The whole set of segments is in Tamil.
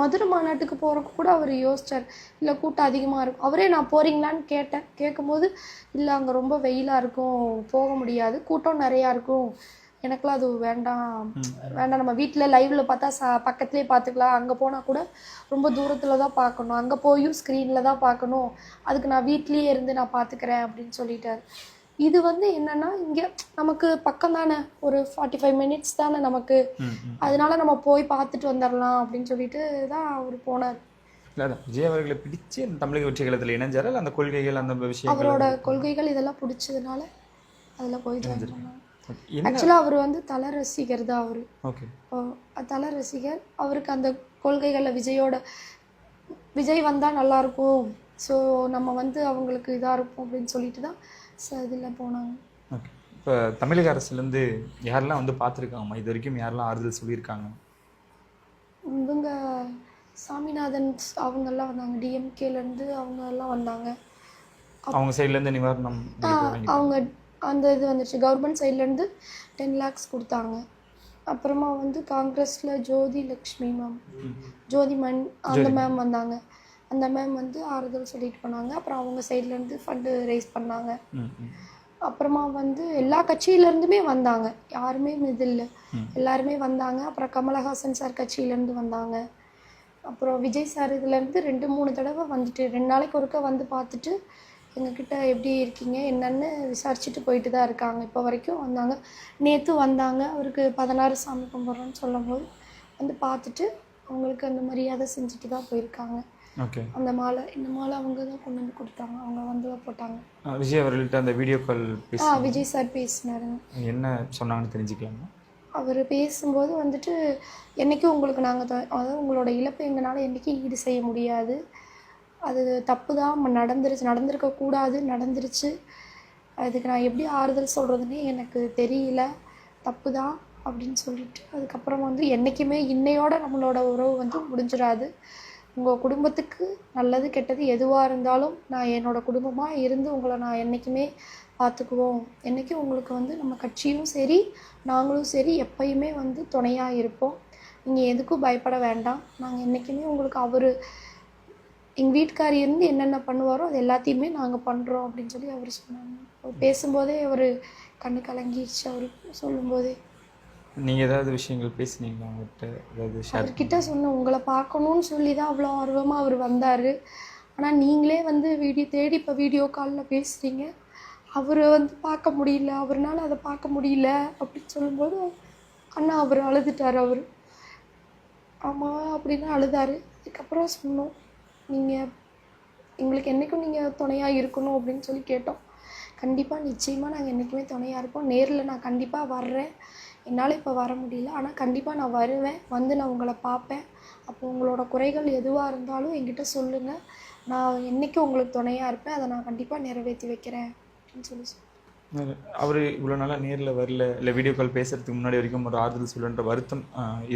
மதுரை மாநாட்டுக்கு போகிறக்கு கூட அவர் யோசிச்சார் இல்லை கூட்டம் அதிகமாக இருக்கும். அவரே நான் போகிறீங்களான்னு கேட்டேன். கேட்கும்போது இல்லை அங்கே ரொம்ப வெயிலாக இருக்கும். போக முடியாது. கூட்டம் நிறையா இருக்கும். எனக்கெல்லாம் அது வேண்டாம். வேண்டாம். நம்ம வீட்டில் லைவ்ல பார்த்தா ச பக்கத்துலேயே பார்த்துக்கலாம். அங்கே போனால் கூட ரொம்ப தூரத்தில் தான் பார்க்கணும். அங்கே போயும் ஸ்க்ரீனில் தான் பார்க்கணும். அதுக்கு நான் வீட்லேயே இருந்து நான் பார்த்துக்கிறேன் அப்படின்னு சொல்லிட்டார். இது வந்து என்னன்னா இங்கே நமக்கு பக்கம் தானே. ஒரு ஃபார்ட்டி ஃபைவ் மினிட்ஸ் தானே நமக்கு. அதனால நம்ம போய் பார்த்துட்டு வந்துடலாம் அப்படின்னு சொல்லிட்டு தான் அவர் போனார். இல்ல விஜய் அவர்களை பிடிச்சு தமிழக வெற்றி கழகத்தில் இணைஞ்சாரா? அந்த கொள்கைகள் அந்த விஷயங்கள் அவரோட கொள்கைகள் இதெல்லாம் பிடிச்சதுனால அதில் போய் ஆக்சுவலாக அவர் வந்து தல ரசிகர் தான் அவர். ஓகே. தல ரசிகர். அவருக்கு அந்த கொள்கைகளில் விஜயோட விஜய் வந்தால் நல்லாயிருக்கும் ஸோ நம்ம வந்து அவங்களுக்கு இதாக இருக்கும் அப்படின்னு சொல்லிட்டு தான் ச இதில் போனாங்க. ஓகே இப்போ தமிழக அரசுலேருந்து யாரெல்லாம் வந்து பார்த்துருக்காங்கம்மா? இது வரைக்கும் யாரெல்லாம் ஆறுதல் சொல்லியிருக்காங்க? இவங்க சாமிநாதன் அவங்கெல்லாம் வந்தாங்க. டிஎம்கேலேருந்து அவங்க எல்லாம் வந்தாங்க. அவங்க சைட்லேருந்து நிவாரணம் அவங்க அந்த இது வந்துச்சு கவர்மெண்ட் சைட்லேருந்து டென் லேக்ஸ் கொடுத்தாங்க. அப்புறமா வந்து காங்கிரஸில் ஜோதி லக்ஷ்மி மேம். ஜோதி மண் அந்த மேம் வந்தாங்க. அந்த மேம் வந்து ஆறுதல் சொல்லிட்டு போனாங்க. அப்புறம் அவங்க சைட்லேருந்து ஃபண்டு ரைஸ் பண்ணாங்க. அப்புறமா வந்து எல்லா கட்சியிலேருந்துமே வந்தாங்க. யாருமே இது இல்லை. எல்லாருமே வந்தாங்க. அப்புறம் கமலஹாசன் சார் கட்சியிலேருந்து வந்தாங்க. அப்புறம் விஜய் சார் இதுலேருந்து ரெண்டு மூணு தடவை வந்துட்டு ரெண்டு நாளைக்கு ஒருக்கா வந்து பார்த்துட்டு எங்ககிட்ட எப்படி இருக்கீங்க என்னன்னு விசாரிச்சுட்டு போயிட்டு தான் இருக்காங்க. இப்போ வரைக்கும் வந்தாங்க. நேற்று வந்தாங்க. அவருக்கு பதினாறு சாமி கும்பிட்றோன்னு சொல்லும்போது வந்து பார்த்துட்டு அவங்களுக்கு அந்த மரியாதை செஞ்சுட்டு தான் போயிருக்காங்க. அந்த மாலை இந்த மாலை அவங்க தான் கொண்டு வந்து கொடுத்தாங்க. அவங்க வந்து தான் போட்டாங்க விஜய் அவர்கள்ட்ட அந்த வீடியோ கால் ஆ விஜய் சார் பேசினாருங்க என்ன சொன்னாங்கன்னு தெரிஞ்சுக்கலாமா? அவர் பேசும்போது வந்துட்டு என்றைக்கும் உங்களுக்கு நாங்கள் அதாவது உங்களோட இழப்பை எங்களால் என்றைக்கும் ஈடு செய்ய முடியாது. அது தப்பு தான். நடந்துருச்சு நடந்திருக்க கூடாது நடந்துருச்சு. அதுக்கு நான் எப்படி ஆறுதல் சொல்கிறதுனே எனக்கு தெரியல. தப்பு தான் அப்படின்னு சொல்லிட்டு அதுக்கப்புறம் வந்து என்றைக்குமே இன்னையோட நம்மளோட உறவு வந்து முடிஞ்சிடாது. உங்கள் குடும்பத்துக்கு நல்லது கெட்டது எதுவாக இருந்தாலும் நான் என்னோடய குடும்பமாக இருந்து உங்களை நான் என்றைக்குமே பார்த்துக்குவோம். என்றைக்கும் உங்களுக்கு வந்து நம்ம கட்சியும் சரி நாங்களும் சரி எப்பயுமே வந்து துணையாக இருப்போம். நீங்கள் எதுக்கும் பயப்பட வேண்டாம். நாங்கள் என்றைக்குமே உங்களுக்கு அவர் எங்கள் வீட்டுக்காரி இருந்து என்னென்ன பண்ணுவாரோ அது எல்லாத்தையுமே நாங்கள் பண்ணுறோம் அப்படின்னு சொல்லி அவர் சொன்னாங்க. அவர் பேசும்போதே அவர் கண்ணு கலங்கிடுச்சு அவர் சொல்லும்போதே. நீங்கள் ஏதாவது விஷயங்கள் பேசுனீங்களா அவங்ககிட்ட? ஏதாவது அவர்கிட்ட சொன்ன உங்களை பார்க்கணும்னு சொல்லி தான் அவ்வளோ ஆர்வமாக அவர் வந்தார். ஆனால் நீங்களே வந்து வீடியோ தேடி இப்போ வீடியோ காலில் பேசுகிறீங்க அவரை வந்து பார்க்க முடியல அவர்னால அதை பார்க்க முடியல அப்படின்னு சொல்லும்போது அண்ணா அவர் அழுதுட்டார் அவர். ஆமாம் அப்படின்னு அழுதாரு. அதுக்கப்புறம் சொன்னோம் நீங்கள் எங்களுக்கு என்றைக்கும் நீங்கள் துணையாக இருக்கணும் அப்படின்னு சொல்லி கேட்டோம். கண்டிப்பாக நிச்சயமாக நாங்கள் என்றைக்குமே துணையாக இருப்போம். நேரில் நான் கண்டிப்பாக வர்றேன். என்னால் இப்போ வர முடியல. ஆனால் கண்டிப்பாக நான் வருவேன். வந்து நான் உங்களை பார்ப்பேன். அப்போ உங்களோட குறைகள் எதுவாக இருந்தாலும் என்கிட்ட சொல்லுங்கள் நான் என்றைக்கும் உங்களுக்கு துணையாக இருப்பேன் அதை நான் கண்டிப்பாக நிறைவேற்றி வைக்கிறேன் அப்படின்னு சொல்லி சொன்னேன். அவர் இவ்வளோ நாளாக நேரில் வரல. இல்லை வீடியோ கால் பேசுறதுக்கு முன்னாடி வரைக்கும் ஒரு ஆறுதல் சொல்லுன்ற வருத்தம்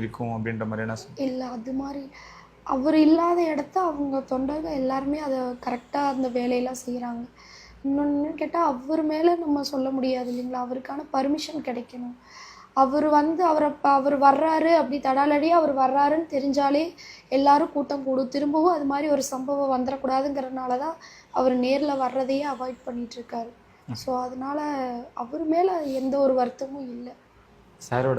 இருக்கும் அப்படின்ற மாதிரியான சொல் இல்லை அது மாதிரி அவர் இல்லாத இடத்த அவங்க தொண்டர்கள் எல்லாருமே அதை கரெக்டாக அந்த வேலையெல்லாம் செய்கிறாங்க இன்னொன்று கேட்டால் அவர் மேலே நம்ம சொல்ல முடியாது இல்லைங்களா? அவருக்கான பர்மிஷன் கிடைக்கணும். அவர் வந்து அவரை அவர் வர்றாரு அப்படி தடாலடியாக அவர் வர்றாருன்னு தெரிஞ்சாலே எல்லாரும் கூட்டம் கூடும். திரும்பவும் அது மாதிரி ஒரு சம்பவம் வந்துடக்கூடாதுங்கிறனால தான் அவர் நேரில் வர்றதையே அவாய்ட் பண்ணிட்டு இருக்காரு. ஸோ அதனால அவர் மேலே எந்த ஒரு வருத்தமும் இல்லை. சாரோட